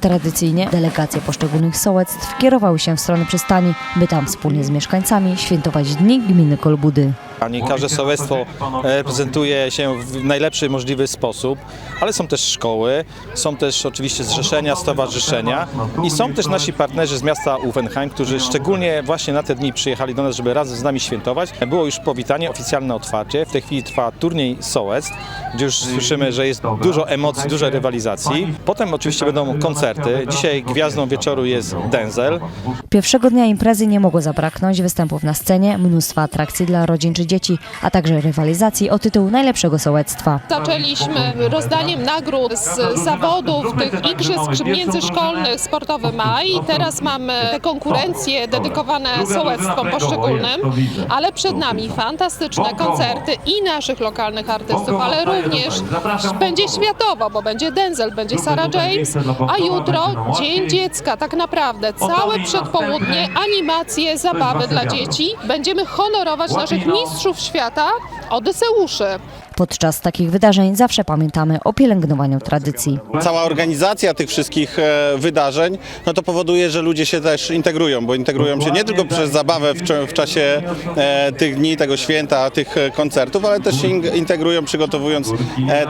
Tradycyjnie delegacje poszczególnych sołectw kierowały się w stronę przystani, by tam wspólnie z mieszkańcami świętować Dni Gminy Kolbudy. A nie każde sołectwo e, prezentuje się w najlepszy możliwy sposób, ale są też szkoły, są też oczywiście zrzeszenia, stowarzyszenia i są też nasi partnerzy z miasta Uffenheim, którzy szczególnie właśnie na te dni przyjechali do nas, żeby razem z nami świętować. Było już powitanie, oficjalne otwarcie. W tej chwili trwa turniej sołectw, gdzie już słyszymy, że jest dużo emocji, dużo rywalizacji. Potem oczywiście będą koncerty. Dzisiaj gwiazdą wieczoru jest Denzel. Pierwszego dnia imprezy nie mogło zabraknąć występów na scenie, mnóstwa atrakcji dla rodzin czy dzieci, a także rywalizacji o tytuł najlepszego sołectwa. Zaczęliśmy rozdaniem nagród z zawodów tych igrzysk międzyszkolnych sportowy maj. Teraz mamy te konkurencje dedykowane sołectwom poszczególnym, ale przed nami fantastyczne koncerty i naszych lokalnych artystów, ale również będzie światowo, bo będzie Denzel, będzie Sarah James, a jutro Dzień Dziecka, tak naprawdę całe przedpołudnie, animacje, zabawy dla dzieci. Będziemy honorować naszych mistrzów świata, Odyseuszy. Podczas takich wydarzeń zawsze pamiętamy o pielęgnowaniu tradycji. Cała organizacja tych wszystkich e, wydarzeń, no to powoduje, że ludzie się też integrują, bo integrują się nie tylko przez zabawę w, czasie e, tych dni, tego święta, tych e, koncertów, ale też się in- integrują przygotowując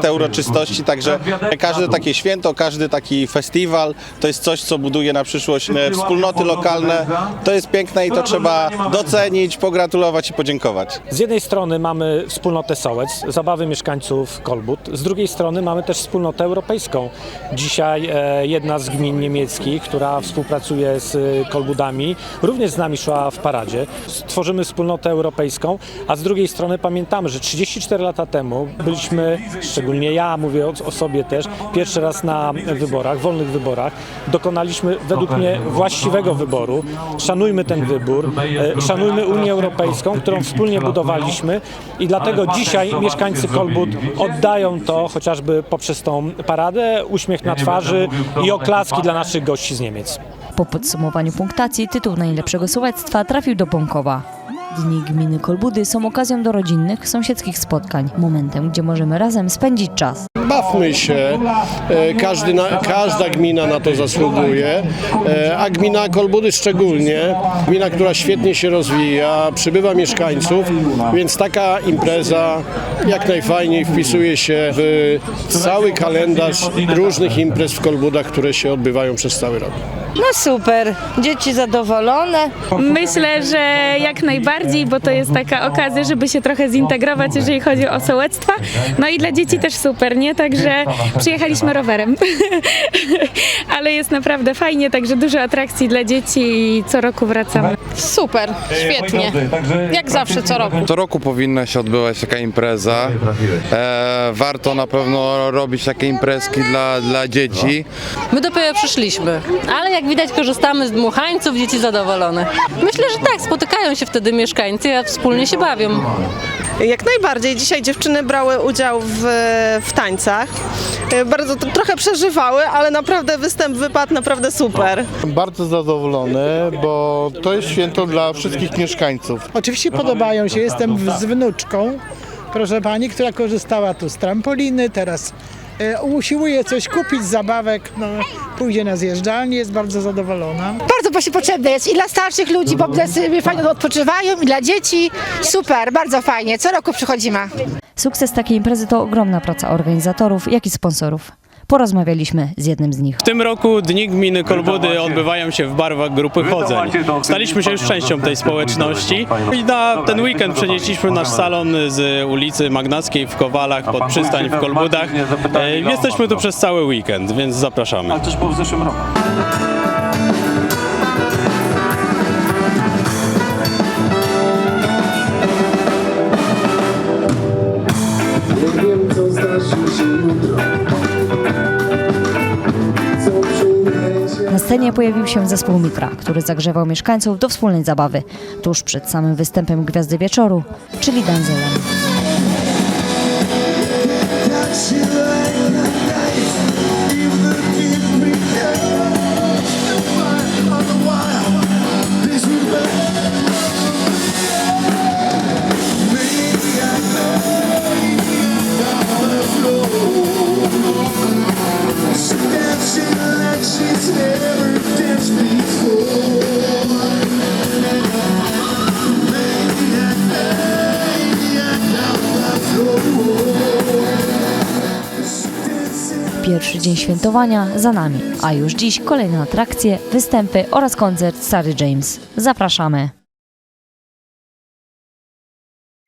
te uroczystości, także każde takie święto, każdy taki festiwal to jest coś, co buduje na przyszłość wspólnoty lokalne. To jest piękne i to trzeba docenić, pogratulować i podziękować. Z jednej strony mamy wspólnotę Sołec, zabawy mieszkańców Kolbut, z drugiej strony mamy też wspólnotę europejską. Dzisiaj e, jedna z gmin niemieckich, która współpracuje z e, Kolbudami, również z nami szła w paradzie. Stworzymy wspólnotę europejską, a z drugiej strony pamiętamy, że 34 lata temu byliśmy, szczególnie ja mówię o, o sobie też, pierwszy raz na wyborach, wolnych wyborach. Dokonaliśmy według mnie właściwego wyboru. Szanujmy ten wybór, e, szanujmy Unię Europejską, którą wspólnie budowaliśmy i dlatego dzisiaj mieszkańcy Kolbut oddają to chociażby poprzez tą paradę, uśmiech na twarzy i oklaski dla naszych gości z Niemiec. Po podsumowaniu punktacji tytuł najlepszego sołectwa trafił do Bąkowa. Dni Gminy Kolbudy są okazją do rodzinnych, sąsiedzkich spotkań, momentem, gdzie możemy razem spędzić czas. Bawmy się, E, każdy każda gmina na to zasługuje, E, a gmina Kolbudy szczególnie, gmina, która świetnie się rozwija, przybywa mieszkańców, więc taka impreza jak najfajniej wpisuje się w cały kalendarz różnych imprez w Kolbudach, które się odbywają przez cały rok. No super, dzieci zadowolone. Myślę, że jak najbardziej, bo to jest taka okazja, żeby się trochę zintegrować, jeżeli chodzi o sołectwa. No i dla dzieci też super, nie? Także przyjechaliśmy rowerem. Ale jest naprawdę fajnie, także dużo atrakcji dla dzieci i co roku wracamy. Super, świetnie. Jak zawsze co roku. Co roku powinna się odbywać taka impreza. E, warto na pewno robić takie imprezki dla, dla dzieci. My dopiero przyszliśmy, ale jak widać korzystamy z dmuchańców, dzieci zadowolone. Myślę, że tak, spotykają się wtedy mieszkańcy, a wspólnie się bawią. Jak najbardziej. Dzisiaj dziewczyny brały udział w, w tańcach. E, Bardzo trochę przeżywały, ale naprawdę występ wypadł naprawdę super. Bardzo zadowolony, bo to jest święto dla wszystkich mieszkańców. Oczywiście podobają się. Jestem z wnuczką, proszę pani, która korzystała tu z trampoliny, teraz usiłuje coś kupić, zabawek, no, pójdzie na zjeżdżalnię, jest bardzo zadowolona. Bardzo właśnie potrzebne jest i dla starszych ludzi, bo sobie fajnie odpoczywają, i dla dzieci. Super, bardzo fajnie. Co roku przychodzimy. Sukces takiej imprezy to ogromna praca organizatorów, jak i sponsorów. Porozmawialiśmy z jednym z nich. W tym roku Dni Gminy Kolbudy odbywają się w barwach grupy chodzeń. Staliśmy się już częścią tej społeczności i na ten weekend przenieśliśmy nasz salon z ulicy Magnackiej w Kowalach pod przystań w Kolbudach. E, Jesteśmy tu przez cały weekend, więc zapraszamy. Ale też było w zeszłym roku. Na scenie pojawił się zespół Mitra, który zagrzewał mieszkańców do wspólnej zabawy, tuż przed samym występem Gwiazdy Wieczoru, czyli Danzelem. Pierwszy dzień świętowania za nami, a już dziś kolejne atrakcje, występy oraz koncert Sary James. Zapraszamy!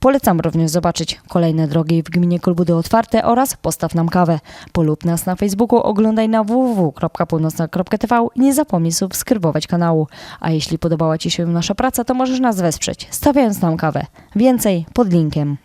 Polecam również zobaczyć kolejne drogi w gminie Kolbudy Otwarte oraz postaw nam kawę. Polub nas na Facebooku, oglądaj na www.północna.tv i nie zapomnij subskrybować kanału. A jeśli podobała Ci się nasza praca, to możesz nas wesprzeć, stawiając nam kawę. Więcej pod linkiem.